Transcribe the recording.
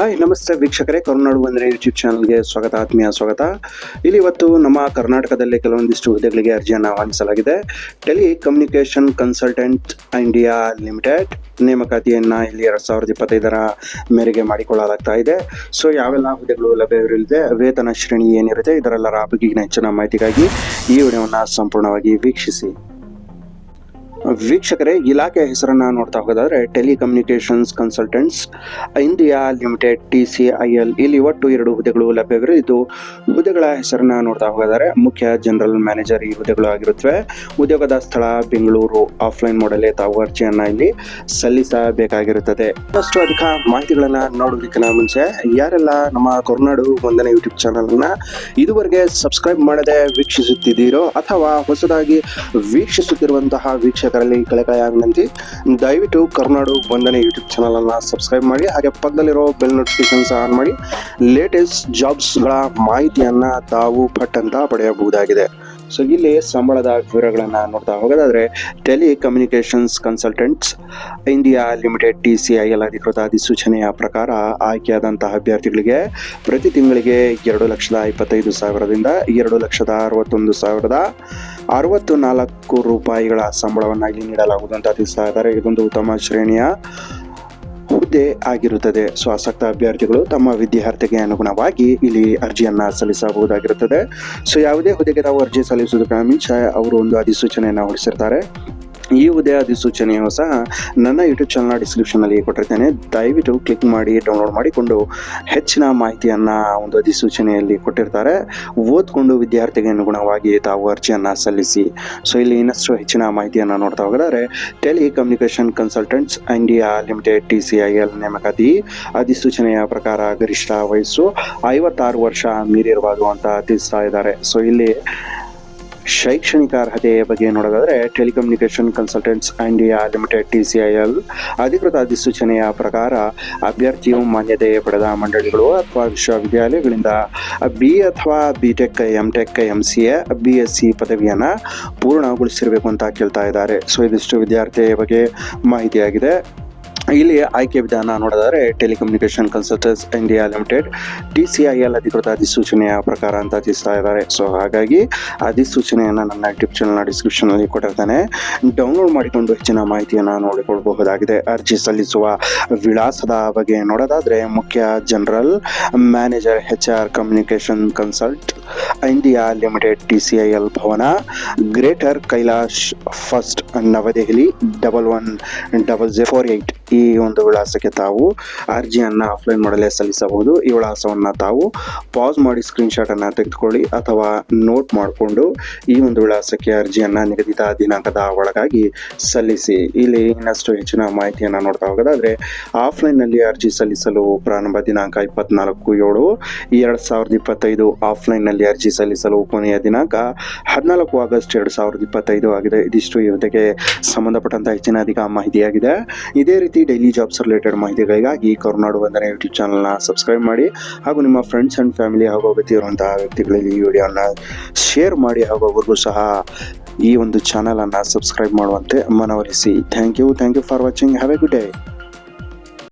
Hi ನಮಸ್ತೆ ವೀಕ್ಷಕರೇ. ಕರುನಾಡು ಬಂದರೆ ಯೂಟ್ಯೂಬ್ ಚಾನಲ್ಗೆ ಸ್ವಾಗತ, ಆತ್ಮೀಯ ಸ್ವಾಗತ. ಇಲ್ಲಿ ಇವತ್ತು ನಮ್ಮ ಕರ್ನಾಟಕದಲ್ಲಿ ಕೆಲವೊಂದಿಷ್ಟು ಹುದ್ದೆಗಳಿಗೆ ಅರ್ಜಿಯನ್ನು ಆಹ್ವಾನಿಸಲಾಗಿದೆ. Telecommunication consultant India limited ನೇಮಕಾತಿಯನ್ನು ಇಲ್ಲಿ ಎರಡು ಸಾವಿರದ ಇಪ್ಪತ್ತೈದರ ಮೇರೆಗೆ ಮಾಡಿಕೊಳ್ಳಲಾಗ್ತಾ ಇದೆ. ಸೊ ಯಾವೆಲ್ಲ ಹುದ್ದೆಗಳು ಲಭ್ಯವಿರಲಿದೆ, ವೇತನ ಶ್ರೇಣಿ ಏನಿರುತ್ತೆ ಇದರೆಲ್ಲರ ಬಗೆಗಿನ ಹೆಚ್ಚಿನ ಮಾಹಿತಿಗಾಗಿ ಈ ವಿಡಿಯೋವನ್ನು ಸಂಪೂರ್ಣವಾಗಿ ವೀಕ್ಷಿಸಿ. ವೀಕ್ಷಕರೇ, ಇಲಾಖೆಯ ಹೆಸರನ್ನು ನೋಡ್ತಾ ಹೋಗೋದಾದ್ರೆ telecommunications consultants India limited T C I L ಇಲ್ಲಿ ಒಟ್ಟು ಎರಡು ಹುದ್ದೆಗಳು ಲಭ್ಯವಿರಲಿದ್ದು ಹುದ್ದೆಗಳ ಹೆಸರನ್ನ ನೋಡ್ತಾ ಹೋಗೋದಾದರೆ ಮುಖ್ಯ ಜನರಲ್ ಮ್ಯಾನೇಜರ್ ಈ ಹುದ್ದೆಗಳು ಆಗಿರುತ್ತವೆ. ಉದ್ಯೋಗದ ಸ್ಥಳ ಬೆಂಗಳೂರು ಆಫ್ಲೈನ್ ಮಾಡಲೇ ತಾವು ಅರ್ಜಿಯನ್ನ ಇಲ್ಲಿ ಸಲ್ಲಿಸಬೇಕಾಗಿರುತ್ತದೆ. ಇನ್ನಷ್ಟು ಅಧಿಕ ಮಾಹಿತಿಗಳನ್ನ ನೋಡೋದಕ್ಕಿಂತ ಮುಂಚೆ, ಯಾರೆಲ್ಲ ನಮ್ಮ ಕೊರನಾಡು ಒಂದನೇ ಯೂಟ್ಯೂಬ್ ಚಾನಲ್ ಅನ್ನ ಇದುವರೆಗೆ ಸಬ್ಸ್ಕ್ರೈಬ್ ಮಾಡದೆ ವೀಕ್ಷಿಸುತ್ತಿದ್ದೀರೋ ಅಥವಾ ಹೊಸದಾಗಿ ವೀಕ್ಷಿಸುತ್ತಿರುವಂತಹ ವೀಕ್ಷಕರಲ್ಲಿ ಕಳೆ ವಿನಂತಿ ದಯವಿಟ್ಟು ಕರ್ನಾಡು ಒಂದನೇ ಯೂಟ್ಯೂಬ್ ಚಾನಲ್ ಅನ್ನ ಸಬ್ಸ್ಕ್ರೈಬ್ ಮಾಡಿ, ಹಾಗೆ ಪಕ್ಕದಲ್ಲಿರೋ ಬೆಲ್ ನೋಟಿಫಿಕೇಶನ್ಸ್ ಆನ್ ಮಾಡಿ. ಲೇಟೆಸ್ಟ್ ಜಾಬ್ಸ್ಗಳ ಮಾಹಿತಿಯನ್ನ ತಾವು ಫಟ್ ಅಂತ ಪಡೆಯಬಹುದಾಗಿದೆ. ಸೊ ಇಲ್ಲಿ ಸಂಬಳದ ವಿವರಗಳನ್ನು ನೋಡ್ತಾ ಹೋಗೋದಾದ್ರೆ telecommunications consultants India limited T C I L ಅಧಿಕೃತ ಅಧಿಸೂಚನೆಯ ಪ್ರಕಾರ ಆಯ್ಕೆಯಾದಂತಹ ಅಭ್ಯರ್ಥಿಗಳಿಗೆ ಪ್ರತಿ ತಿಂಗಳಿಗೆ ಎರಡು ಲಕ್ಷದ ಇಪ್ಪತ್ತೈದು ಸಾವಿರದಿಂದ ಎರಡು ಲಕ್ಷದ ಅರವತ್ತೊಂದು ಸಾವಿರದ ಅರವತ್ತು ನಾಲ್ಕು ರೂಪಾಯಿಗಳ ಸಂಬಳವನ್ನಾಗಿ ನೀಡಲಾಗುವುದು ಅಂತ ತಿಳಿಸ್ತಾ ಇದ್ದಾರೆ ಇದೊಂದು ಉತ್ತಮ ಶ್ರೇಣಿಯ ಹುದ್ದೆ ಆಗಿರುತ್ತದೆ. ಸೊ ಆಸಕ್ತ ಅಭ್ಯರ್ಥಿಗಳು ತಮ್ಮ ವಿದ್ಯಾರ್ಥಿಗೆ ಅನುಗುಣವಾಗಿ ಇಲ್ಲಿ ಅರ್ಜಿಯನ್ನು ಸಲ್ಲಿಸಬಹುದಾಗಿರುತ್ತದೆ. ಸೊ ಯಾವುದೇ ಹುದ್ದೆಗೆ ತಾವು ಅರ್ಜಿ ಸಲ್ಲಿಸುವುದಕ್ಕೆ ಮುಂಚೆ ಅವರು ಒಂದು ಅಧಿಸೂಚನೆಯನ್ನು ಹೊರಡಿಸಿರ್ತಾರೆ. ಈ ಉದಯ ಅಧಿಸೂಚನೆಯು ಸಹ ನನ್ನ ಯೂಟ್ಯೂಬ್ ಚಾನಲ್ನ ಡಿಸ್ಕ್ರಿಪ್ಷನಲ್ಲಿ ಕೊಟ್ಟಿರ್ತೇನೆ. ದಯವಿಟ್ಟು ಕ್ಲಿಕ್ ಮಾಡಿ ಡೌನ್ಲೋಡ್ ಮಾಡಿಕೊಂಡು ಹೆಚ್ಚಿನ ಮಾಹಿತಿಯನ್ನು ಒಂದು ಅಧಿಸೂಚನೆಯಲ್ಲಿ ಕೊಟ್ಟಿರ್ತಾರೆ. ಓದ್ಕೊಂಡು ವಿದ್ಯಾರ್ಥಿಗೆ ಅನುಗುಣವಾಗಿ ತಾವು ಅರ್ಜಿಯನ್ನು ಸಲ್ಲಿಸಿ. ಸೊ ಇಲ್ಲಿ ಇನ್ನಷ್ಟು ಹೆಚ್ಚಿನ ಮಾಹಿತಿಯನ್ನು ನೋಡ್ತಾ ಹೋಗಿದ್ದಾರೆ. Telecommunication consultants India limited T C I L ನೇಮಕಾತಿ ಅಧಿಸೂಚನೆಯ ಪ್ರಕಾರ ಗರಿಷ್ಠ ವಯಸ್ಸು ಐವತ್ತಾರು ವರ್ಷ ಮೀರಿರಬಾರ್ದು ಅಂತ ತಿಳಿಸ್ತಾ ಇದ್ದಾರೆ. ಸೊ ಇಲ್ಲಿ ಶೈಕ್ಷಣಿಕ ಅರ್ಹತೆಯ ಬಗ್ಗೆ ನೋಡೋದಾದ್ರೆ telecommunication consultants India limited T C I L ಅಧಿಕೃತ ಅಧಿಸೂಚನೆಯ ಪ್ರಕಾರ ಅಭ್ಯರ್ಥಿಯು ಮಾನ್ಯತೆ ಪಡೆದ ಮಂಡಳಿಗಳು ಅಥವಾ ವಿಶ್ವವಿದ್ಯಾಲಯಗಳಿಂದ ಬಿ ಅಥವಾ B tech M tech M C A B S C ಪದವಿಯನ್ನು ಪೂರ್ಣಗೊಳಿಸಿರಬೇಕು ಅಂತ ಕೇಳ್ತಾ ಇದ್ದಾರೆ. ಸೊ ಇದಿಷ್ಟು ವಿದ್ಯಾರ್ಥಿಯ ಬಗ್ಗೆ ಮಾಹಿತಿಯಾಗಿದೆ. ಇಲ್ಲಿ ಆಯ್ಕೆ ವಿಧಾನ ನೋಡಿದರೆ telecommunication consultants India limited D C I L ಅಧಿಕೃತ ಅಧಿಸೂಚನೆಯ ಪ್ರಕಾರ ಅಂತ ತಿಳಿಸ್ತಾ ಇದ್ದಾರೆ. ಸೊ ಹಾಗಾಗಿ ಅಧಿಸೂಚನೆಯನ್ನು ನನ್ನ ಯೂಟ್ಯೂಬ್ ಚಾನಲ್ನ ಡಿಸ್ಕ್ರಿಪ್ಷನಲ್ಲಿ ಕೊಟ್ಟಿರ್ತಾನೆ. ಡೌನ್ಲೋಡ್ ಮಾಡಿಕೊಂಡು ಹೆಚ್ಚಿನ ಮಾಹಿತಿಯನ್ನು ನೋಡಿಕೊಳ್ಳಬಹುದಾಗಿದೆ ಅರ್ಜಿ ಸಲ್ಲಿಸುವ ವಿಳಾಸದ ಬಗ್ಗೆ ನೋಡೋದಾದರೆ ಮುಖ್ಯ general manager H R communication consult India limited T C I L Bhawan, greater Kailash first New Delhi, double one double zero four eight ಈ ಒಂದು ವಿಳಾಸಕ್ಕೆ ತಾವು ಅರ್ಜಿಯನ್ನು ಆಫ್ಲೈನ್ ಮಾಡಲೇ ಸಲ್ಲಿಸಬಹುದು. ಈ ವಿಳಾಸವನ್ನು ತಾವು ಪಾಸ್ ಮಾಡಿ ಸ್ಕ್ರೀನ್ಶಾಟನ್ನು ತೆಗೆದುಕೊಳ್ಳಿ ಅಥವಾ ನೋಟ್ ಮಾಡಿಕೊಂಡು ಈ ಒಂದು ವಿಳಾಸಕ್ಕೆ ಅರ್ಜಿಯನ್ನು ನಿಗದಿತ ದಿನಾಂಕದ ಒಳಗಾಗಿ ಸಲ್ಲಿಸಿ. ಇಲ್ಲಿ ಇನ್ನಷ್ಟು ಹೆಚ್ಚಿನ ಮಾಹಿತಿಯನ್ನು ನೋಡ್ತಾ ಹೋಗೋದಾದ್ರೆ ಆಫ್ಲೈನ್ನಲ್ಲಿ ಅರ್ಜಿ ಸಲ್ಲಿಸಲು ಪ್ರಾರಂಭ ದಿನಾಂಕ ಇಪ್ಪತ್ನಾಲ್ಕು ಏಳು. ಎರಡು ಸಾವಿರದ ಇಪ್ಪತ್ತೈದು ಆಫ್ಲೈನ್ನಲ್ಲಿ ಅರ್ಜಿ ಸಲ್ಲಿಸಲು ಕೊನೆಯ ದಿನಾಂಕ ಹದಿನಾಲ್ಕು ಆಗಸ್ಟ್ ಎರಡು ಸಾವಿರದ ಇಪ್ಪತ್ತೈದು ಆಗಿದೆ. ಇದಿಷ್ಟು ಇವತ್ತಿಗೆ ಸಂಬಂಧಪಟ್ಟಂತ ಹೆಚ್ಚಿನ ಅಧಿಕ ಮಾಹಿತಿಯಾಗಿದೆ. ಇದೇ ರೀತಿ ಡೈಲಿ ಜಾಬ್ಸ್ ರಿಲೇಟೆಡ್ ಮಾಹಿತಿಗಳಿಗಾಗಿ ಕರುನಾಡು ವಂದನೆ ಯೂಟ್ಯೂಬ್ ಚಾನಲ್ನ ಸಬ್ಸ್ಕ್ರೈಬ್ ಮಾಡಿ ಹಾಗೂ ನಿಮ್ಮ ಫ್ರೆಂಡ್ಸ್ ಆ್ಯಂಡ್ ಫ್ಯಾಮಿಲಿ ಹಾಗೂ ಅಗತ್ಯ ಇರುವಂತಹ ವ್ಯಕ್ತಿಗಳಲ್ಲಿ ಈ ವಿಡಿಯೋನ ಶೇರ್ ಮಾಡಿ ಹಾಗೂ ಅವ್ರಿಗೂ ಸಹ ಈ ಒಂದು ಚಾನಲನ್ನು ಸಬ್ಸ್ಕ್ರೈಬ್ ಮಾಡುವಂತೆ ಮನವರಿಸಿ thank you. Thank you for watching. Have a good day.